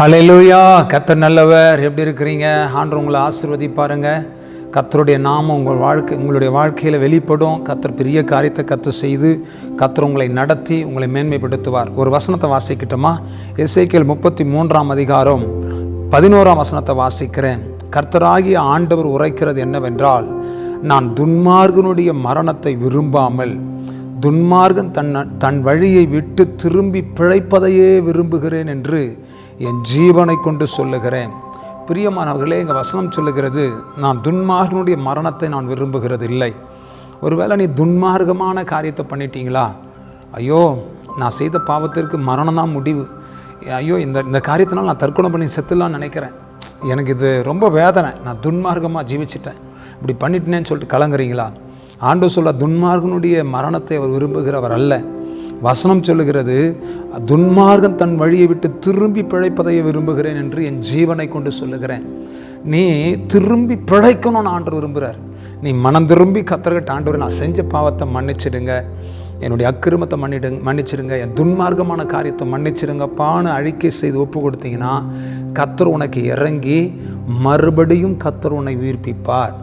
ஹalleluya. கத்தர் நல்லவர். எப்படி இருக்கிறீங்க? ஆண்டு உங்களை ஆசீர்வதிப்பாருங்க. கத்தருடைய நாமம் உங்கள் வாழ்க்கை உங்களுடைய வாழ்க்கையில் வெளிப்படும். கத்தர் பெரிய காரியத்தை கத்து செய்து கத்தர் உங்களை நடத்தி உங்களை மேன்மைப்படுத்துவார். ஒரு வசனத்தை வாசிக்கிட்டோமா? இசைக்கியல் முப்பத்தி மூன்றாம் அதிகாரம் பதினோராம் வசனத்தை வாசிக்கிறேன். கர்த்தராகிய ஆண்டவர் உரைக்கிறது என்னவென்றால் நான் துன்மார்கனுடைய மரணத்தை விரும்பாமல் துன்மார்கன் தன் தன் வழியை விட்டு திரும்பி பிழைப்பதையே விரும்புகிறேன் என்று என் ஜீவனை கொண்டு சொல்லுகிறேன். பிரியமானவர்களே எங்கள் வசனம் சொல்லுகிறது நான் துன்மார்கனுடைய மரணத்தை நான் விரும்புகிறது இல்லை ஒருவேளை நீ துன்மார்க்கமான காரியத்தை பண்ணிட்டீங்களா? ஐயோ நான் செய்த பாவத்திற்கு மரணம் தான் முடிவு. ஐயோ இந்த இந்த காரியத்தினால் நான் தற்கொலை பண்ணி செத்துலான்னு நினைக்கிறேன். எனக்கு இது ரொம்ப வேதனை. நான் துன்மார்க்கமாக ஜீவிச்சிட்டேன். இப்படி பண்ணிட்டேன்னு சொல்லிட்டு கலங்குறீங்களா? ஆண்டு சொல்ல துன்மார்கனுடைய மரணத்தை அவர் விரும்புகிறவர் அல்ல. வசனம் சொல்லுகிறது துன்மார்கன் தன் வழியை விட்டு திரும்பி பிழைப்பதையே விரும்புகிறேன் என்று என் ஜீவனை கொண்டு சொல்லுகிறேன். நீ திரும்பி பிழைக்கணும்னு ஆண்டு விரும்புகிறார். நீ மனம் திரும்பி கத்தர்கிட்ட ஆண்டவர் நான் செஞ்ச பாவத்தை மன்னிச்சிடுங்க. என்னுடைய அக்கிரமத்தை மன்னிடுங்க மன்னிச்சிடுங்க. என் துன்மார்க்கமான காரியத்தை மன்னிச்சிடுங்கப்பான்னு அழிக்கை செய்து ஒப்பு கொடுத்தீங்கன்னா கத்தர் உனக்கு இறங்கி மறுபடியும் கத்தர் உன்னை உயிர்ப்பிப்பார்.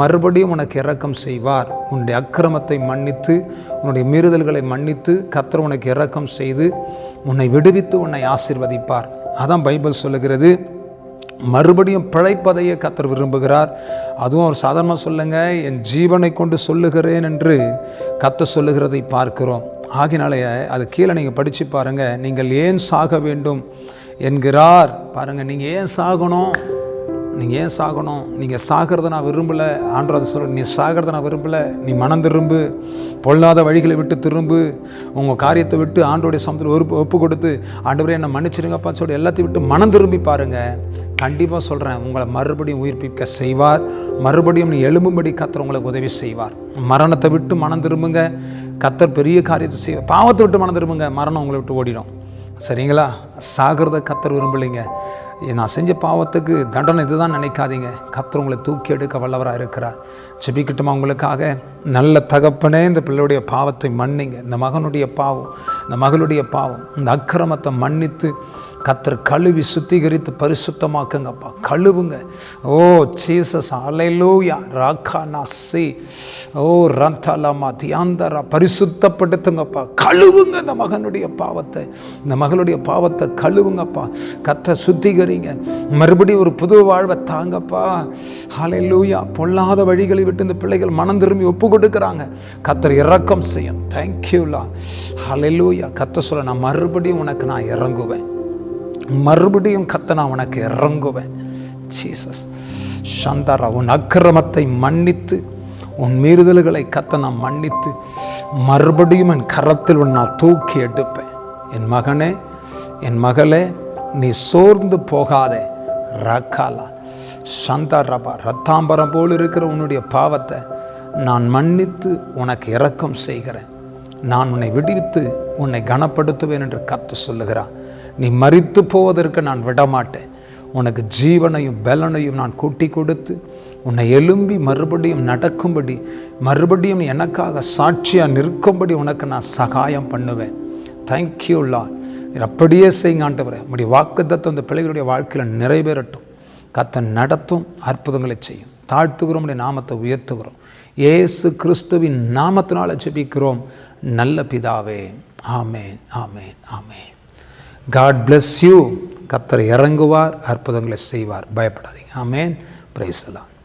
மறுபடியும் உனக்கு இரக்கம் செய்வார். உன்னுடைய அக்கிரமத்தை மன்னித்து உன்னுடைய மீறுதல்களை மன்னித்து கத்தர் உனக்கு இரக்கம் செய்து உன்னை விடுவித்து உன்னை ஆசிர்வதிப்பார். அதான் பைபிள் சொல்லுகிறது மறுபடியும் பிழைப்பதையே கத்தர் விரும்புகிறார். அதுவும் அவர் சாதாரணமாக சொல்லுங்க என் ஜீவனை கொண்டு சொல்லுகிறேன் என்று கத்த சொல்லுகிறதை பார்க்கிறோம். ஆகினாலே அது கீழே நீங்கள் படித்து பாருங்கள் நீங்கள் ஏன் சாக வேண்டும்? என்கிறார். பாருங்கள் நீங்கள் ஏன் சாகணும்? நீங்கள் ஏன் சாகணும்? நீங்கள் சாகிறத நான் விரும்பலை. ஆண்டதை சொல்ல நீ சாகிறத நான் விரும்பலை. நீ மனம் திரும்பு. பொல்லாத வழிகளை விட்டு திரும்பு. உங்கள் காரியத்தை விட்டு ஆண்டோடைய சமத்தில் ஒப்பு ஒப்பு கொடுத்து ஆண்டவரே என்னை மன்னிச்சிடுங்கப்பா சொல்லி எல்லாத்தையும் விட்டு மனம் திரும்பி பாருங்கள் கண்டிப்பாக சொல்கிறேன் உங்களை மறுபடியும் உயிர்ப்பிக்க செய்வார். மறுபடியும் நீ எழும்பும்படி கத்தர் உங்களுக்கு உதவி செய்வார். மரணத்தை விட்டு மனம் திரும்புங்க. கத்தர் பெரிய காரியத்தை செய்வார். பாவத்தை விட்டு மனம் திரும்புங்க. மரணம் உங்களை விட்டு ஓடிடும். சரிங்களா? சாகிறத கத்தர் விரும்பலைங்க. நான் செஞ்ச பாவத்துக்கு தண்டனை இதுதான் நினைக்காதீங்க. கத்தர் உங்களை தூக்கி எடுக்க வல்லவராக இருக்கிறார். செபிக்கட்டுமா உங்களுக்காக? நல்ல தகப்பனே இந்த பிள்ளையுடைய பாவத்தை மன்னிங்க. இந்த மகனுடைய பாவம் இந்த மகளுடைய பாவம் இந்த அக்கிரமத்தை மன்னித்து கத்தர் கழுவி சுத்திகரித்து பரிசுத்தமாக்குங்கப்பா. கழுவுங்க. ஓ சீசஸ் அலையலூயா ராக்கா நாசி. ஓ ரந்தலமா தியாந்தரா பரிசுத்தப்படுத்துங்கப்பா. கழுவுங்க இந்த மகனுடைய பாவத்தை. இந்த மகளுடைய பாவத்தை கழுவுங்கப்பா. கத்தை சுத்திகரிங்க மறுபடியும் ஒரு புது வாழ்வை தாங்கப்பா. அலைலூயா பொல்லாத வழிகளை விட்டு இந்த பிள்ளைகள் மனம் திரும்பி ஒப்பு கொடுக்குறாங்க கத்தர் இறக்கம் செய்யும். தேங்க்யூலா அலைலூயா கத்த சொல்ல நான் மறுபடியும் உனக்கு நான் இறங்குவேன். மறுபடியும் கத்த நான் உனக்கு இறங்குவேன். ஜீசஸ் சந்தாரா உன் அக்கிரமத்தை மன்னித்து உன் மீறுதல்களை கத்த நான் மன்னித்து மறுபடியும் என் கரத்தில் உன் நான் தூக்கி எடுப்பேன். என் மகனே என் மகளே நீ சோர்ந்து போகாதே. ரக்காலா. சந்தா ரபா ரத்தாம்பரம் போல் இருக்கிற உன்னுடைய பாவத்தை நான் மன்னித்து உனக்கு இரக்கம் செய்கிறேன். நான் உன்னை விடுவித்து உன்னை கனப்படுத்துவேன் என்று கத்து சொல்லுகிறான் நீ மறித்து போவதற்கு நான் விடமாட்டேன். உனக்கு ஜீவனையும் பலனையும் நான் கூட்டி கொடுத்து உன்னை எலும்பி மறுபடியும் நடக்கும்படி மறுபடியும் எனக்காக சாட்சியாக நிற்கும்படி உனக்கு நான் சகாயம் பண்ணுவேன். தேங்க்யூல்லா அப்படியே செய்யுங்க ஆண்டவரே. உடைய வாக்குத்தத்தை அந்த பிள்ளைகளுடைய வாழ்க்கையில் நிறைவேறட்டும். கத்த நடத்தும் அற்புதங்களை செய்யும். தாழ்த்துகிறோம் உடைய நாமத்தை உயர்த்துகிறோம். ஏசு கிறிஸ்துவின் நாமத்தினால் ஜெபிக்கிறோம். நல்ல பிதாவே. ஆமேன் ஆமேன் ஆமேன். காட் பிளஸ் யூ கத்தர் இறங்குவார் அற்புதங்களை செய்வார். பயப்படாதீங்க. ஆமேன். பிரைசலாம்